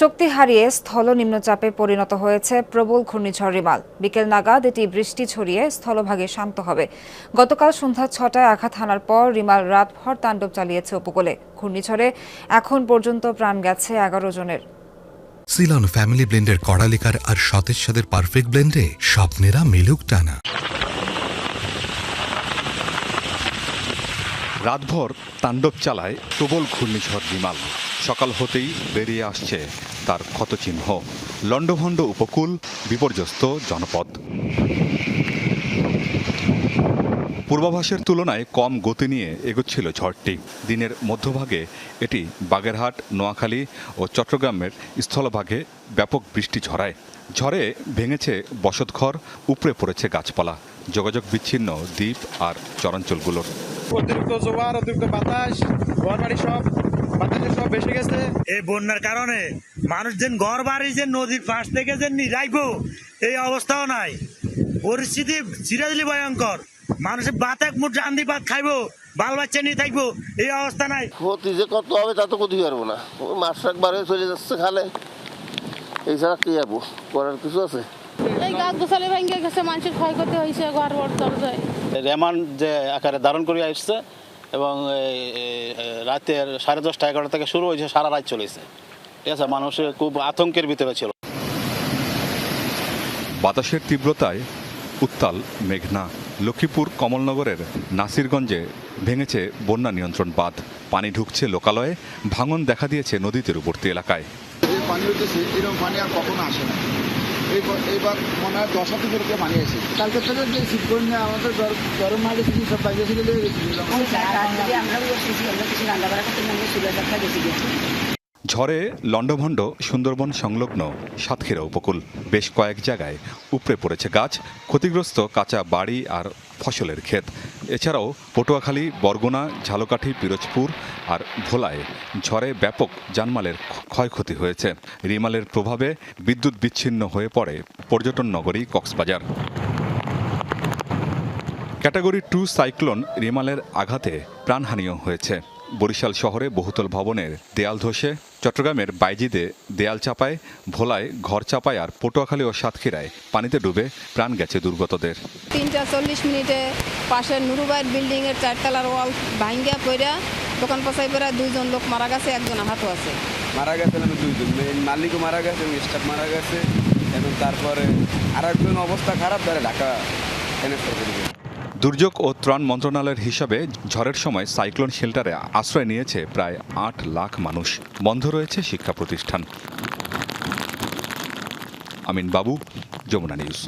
শক্তি হারিয়ে স্থল নিম্নচাপে পরিণত হয়েছে প্রবল ঘূর্ণিঝড় রিমাল। বিকেল নাগাদ এটি বৃষ্টি ছড়িয়ে স্থলভাগে শান্ত হবে। গতকাল সন্ধ্যা ছটায় আঘাত হানার পর রিমাল রাতভর তাণ্ডব চালিয়েছে উপকূলে। ঘূর্ণিঝড়ে এখন পর্যন্ত প্রাণ গেছে এগারো জনের। সিলন ফ্যামিলি ব্লেন্ডের কড়ালিকার আর সতেজ সাদের পারফেক্ট ব্লেন্ডে স্বপ্নেরা মিলুক টানা। রাতভর তাণ্ডব চালায় প্রবল ঘূর্ণিঝড় বিমাল। সকাল হতেই বেরিয়ে আসছে তার ক্ষতচিহ্ন। লণ্ডভণ্ড উপকূল, বিপর্যস্ত জনপদ। পূর্বাভাসের তুলনায় কম গতি নিয়ে এগোচ্ছিল ঝড়টি। দিনের মধ্যভাগে এটি বাগেরহাট, নোয়াখালী ও চট্টগ্রামের স্থলভাগে ব্যাপক বৃষ্টি ঝরায়। ঝড়ে ভেঙেছে বসতঘর, উপড়ে পড়েছে গাছপালা। যোগাযোগ বিচ্ছিন্ন দ্বীপ আর চরাঞ্চলগুলোর। অতিরিক্ত জোয়ার অতিরিক্ত বাতাস ঘর বাড়ি সব বাতাসে সব বেশি গেছে। এই বন্যার কারণে মানুষ যেন ঘর বাড়ি যে নদীর পাশ থেকে যে নিরাইব এই অবস্থাও নাই। পরিস্থিতি সিরিয়াসলি ভয়ঙ্কর। মানুষের ভাত এক মুঠ রান্দি ভাত খাইবো বাল বাচ্চা নিয়ে থাকব এই অবস্থা নাই। ক্ষতি যে কত হবে তা তো ক্ষতি পারব না। মাছ একবারে চলে যাচ্ছে খালে। এছাড়া কি যাব করার কিছু আছে? এই গাছ গোছালি ভেঙে গেছে মানুষের ক্ষয়ক্ষতি হয়েছে ঘর বর দরজায় রেমান যে আকারে ধারণ করে আসছে এবং রাতের সাড়ে দশটা এগারোটা থেকে শুরু হয়েছে সারা রাত চলেছে। ঠিক আছে মানুষ খুব আতঙ্কের ভিতরে ছিল। বাতাসের তীব্রতায় উত্তাল মেঘনা। লক্ষ্মীপুর কমলনগরের নাসিরগঞ্জে ভেঙেছে বন্যা নিয়ন্ত্রণ বাঁধ। পানি ঢুকছে লোকালয়ে ভাঙন দেখা দিয়েছে নদী তীরবর্তী এলাকায় পানি হইতেছে এরকম পানি আর কখনো আসে না। এইবার মনে হয় দশ হাতে করে পানি কালকে থেকে যে শীত করে আমাদের গরম মাঠে কিছু সব বাইরে গেছিল ঝড়ে লণ্ডভণ্ড সুন্দরবন সংলগ্ন সাতক্ষীরা উপকূল। বেশ কয়েক জায়গায় উপড়ে পড়েছে গাছ। ক্ষতিগ্রস্ত কাঁচা বাড়ি আর ফসলের ক্ষেত। এছাড়াও পটুয়াখালী, বরগুনা, ঝালকাঠি, পিরোজপুর আর ভোলায় ঝড়ে ব্যাপক জানমালের ক্ষয়ক্ষতি হয়েছে। রিমালের প্রভাবে বিদ্যুৎ বিচ্ছিন্ন হয়ে পড়ে পর্যটন নগরী কক্সবাজার। ক্যাটাগরি টু সাইক্লোন রিমালের আঘাতে প্রাণহানিও হয়েছে। বরিশাল শহরে বহুতল ভবনের দেয়াল ধসে। চট্টগ্রামের বাইজিদে দেয়াল চাপায় ভোলায় ঘর চাপায় আর পটুয়াখালী ও সাতক্ষীরায় পানিতে ডুবে প্রাণ গেছে দুর্গতদের। তিনটা চল্লিশ মিনিটে পাশের নুরুবাইয়ের বিল্ডিং এর চারতলার ওয়াল ভাঙ্গিয়া পইরা দোকান পচাই পড়া দুইজন লোক মারা গেছে একজন আহত আছে। মারা গেছে আমি দুইজন মেন মালিকও মারা গেছে স্টাফ মারা গেছে এবং তারপরে আর একজন অবস্থা খারাপ তারা ঢাকা ট্রান্সফার করে দিয়েছে। দুর্যোগ ও ত্রাণ মন্ত্রণালয়ের হিসাবে ঝড়ের সময় সাইক্লোন শেল্টারে আশ্রয় নিয়েছে প্রায় আট লাখ মানুষ। বন্ধ রয়েছে শিক্ষা প্রতিষ্ঠান। আমিন বাবু, যমুনা নিউজ।